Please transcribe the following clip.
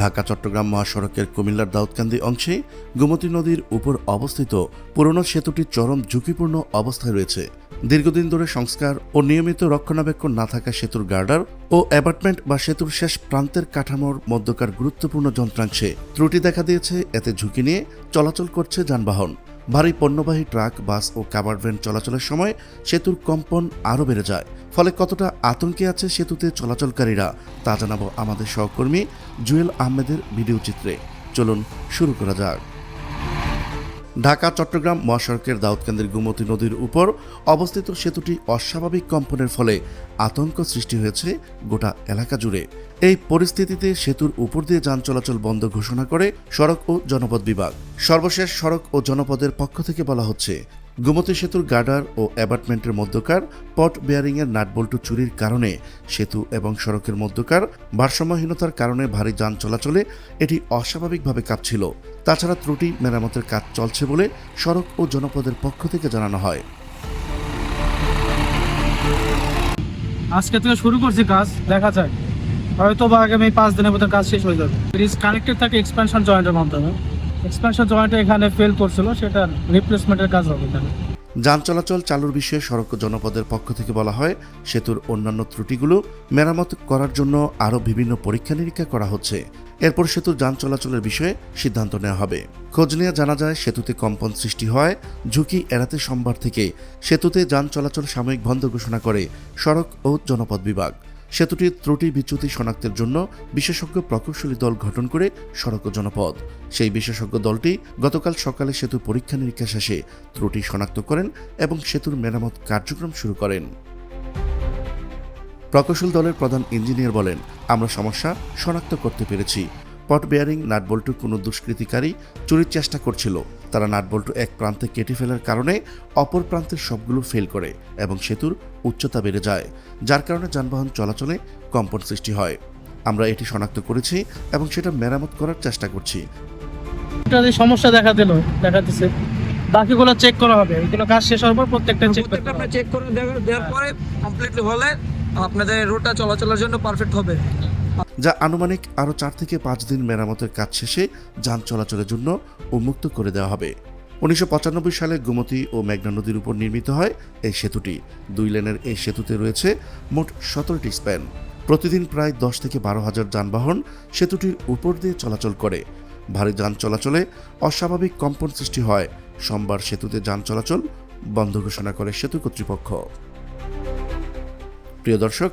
ঢাকা, চট্টগ্রাম মহাসড়কের কুমিল্লার দাউদকান্দি অংশে গোমতী নদীর উপর অবস্থিত পুরনো সেতুটি চরম ঝুঁকিপূর্ণ অবস্থায় রয়েছে। দীর্ঘদিন ধরে সংস্কার ও নিয়মিত রক্ষণাবেক্ষণ না থাকা সেতুর গার্ডার ও অ্যাপার্টমেন্ট বা সেতুর শেষ প্রান্তের কাঠামোর মধ্যকার গুরুত্বপূর্ণ যন্ত্রাংশে ত্রুটি দেখা দিয়েছে। এতে ঝুঁকি নিয়ে চলাচল করছে যানবাহন। ভারী পণ্যবাহী ট্রাক, বাস ও কাভার ভ্যান চলাচলের সময় সেতুর কম্পন আরও বেড়ে যায়। ফলে কতটা আতঙ্কে আছে সেতুতে চলাচলকারীরা, তা জানাব আমাদের সহকর্মী জুয়েল আহমেদের ভিডিও চিত্রে। চলুন শুরু করা যাক। ঢাকা, চট্টগ্রাম মহাসড়কের দাউদকান্দির গুমতি নদীর উপর অবস্থিত সেতুটি অস্বাভাবিক কম্পনের ফলে আতঙ্ক সৃষ্টি হয়েছে গোটা এলাকা জুড়ে। এই পরিস্থিতিতে সেতুর উপর দিয়ে যান চলাচল বন্ধ ঘোষণা করে সড়ক ও জনপদ বিভাগ। সর্বশেষ সড়ক ও জনপদের পক্ষ থেকে বলা হচ্ছে গোমতী সেতুর গার্ডার ও অ্যাপার্টমেন্টের মধ্যকার পট বেয়ারিংয়ের নাটবল্টু চুরির কারণে সেতু এবং সড়কের মধ্যকার ভারসাম্যহীনতার কারণে ভারী যান চলাচলে এটি অস্বাভাবিকভাবে কাঁপছিল। তাছাড়া ত্রুটি, মেরামতের কাজ চলছে বলে সড়ক ও জনপদের পক্ষ থেকে জানানো হয়। আজকে থেকে শুরু করছি কাজ, দেখা যাক। হয়তো বা আগামী পাঁচ দিনের মধ্যে কাজ শেষ হয়ে যাবে। ব্রিজ কানেক্টেড থাকে এক্সপেনশন জয়েন্টের মাধ্যমে। এক্সপেনশন জয়েন্ট এখানে ফেল করছিল সেটার রিপ্লেসমেন্টের কাজ হবে এখানে যান চলাচল চালুর বিষয়ে সড়ক জনপদের পক্ষ থেকে বলা হয়, সেতুর অন্যান্য ত্রুটিগুলো মেরামত করার জন্য আরও বিভিন্ন পরীক্ষা নিরীক্ষা করা হচ্ছে। এরপর সেতুর যান চলাচলের বিষয়ে সিদ্ধান্ত নেওয়া হবে। খোঁজ নিয়ে জানা যায়, সেতুতে কম্পন সৃষ্টি হয়, ঝুঁকি এড়াতে সোমবার থেকে সেতুতে যান চলাচল সাময়িক বন্ধ ঘোষণা করে সড়ক ও জনপদ বিভাগ। সেতুটির ত্রুটি বিচ্যুতি শনাক্তের জন্য বিশেষজ্ঞ প্রকৌশলী দল গঠন করে সড়ক জনপদ সেই বিশেষজ্ঞ দলটি গতকাল সকালে সেতু পরীক্ষা নিরীক্ষা শেষে ত্রুটি শনাক্ত করেন এবং সেতুর মেরামত কার্যক্রম শুরু করেন। প্রকৌশল দলের প্রধান ইঞ্জিনিয়ার বলেন, আমরা সমস্যা শনাক্ত করতে পেরেছি। পট বেয়ারিং নাটবল্টু কোনো দুষ্কৃতিকারী চুরির চেষ্টা করছিল। তারা নাটবল্টু এক প্রান্তে কেটে ফেলার কারণে অপর প্রান্তের সবগুলো ফেল করে এবং সেতুর উচ্চতা বেড়ে যায় যার কারণে যানবাহন চলাচলে কম্পন সৃষ্টি হয়। আমরা এটি শনাক্ত করেছি এবং সেটা মেরামত করার চেষ্টা করছি। সমস্যা দেখা দিল দেখা দিচ্ছে বাকিগুলো চেক করা হবে। এগুলো কাজ শেষ হওয়ার পর প্রত্যেকটা চেক করতে আপনি চেক করে দেওয়ার দেওয়ার পরে কমপ্লিটলি হলে আপনাদের রুটটা চলাচলের জন্য পারফেক্ট হবে। যা আনুমানিক আরও চার থেকে পাঁচ দিন মেরামতের কাজ শেষে যান চলাচলের জন্য উন্মুক্ত করে দেওয়া হবে। উনিশশো পঁচানব্বই সালে গোমতী ও মেঘনা নদীর উপর নির্মিত হয় এই সেতুটি। দুই লেনের এই সেতুতে রয়েছে মোট সতেরোটি স্প্যান। প্রতিদিন প্রায় দশ থেকে বারো হাজার যানবাহন সেতুটির উপর দিয়ে চলাচল করে। ভারী যান চলাচলে অস্বাভাবিক কম্পন সৃষ্টি হয়। সোমবার সেতুতে যান চলাচল বন্ধ ঘোষণা করে সেতু কর্তৃপক্ষ। প্রিয় দর্শক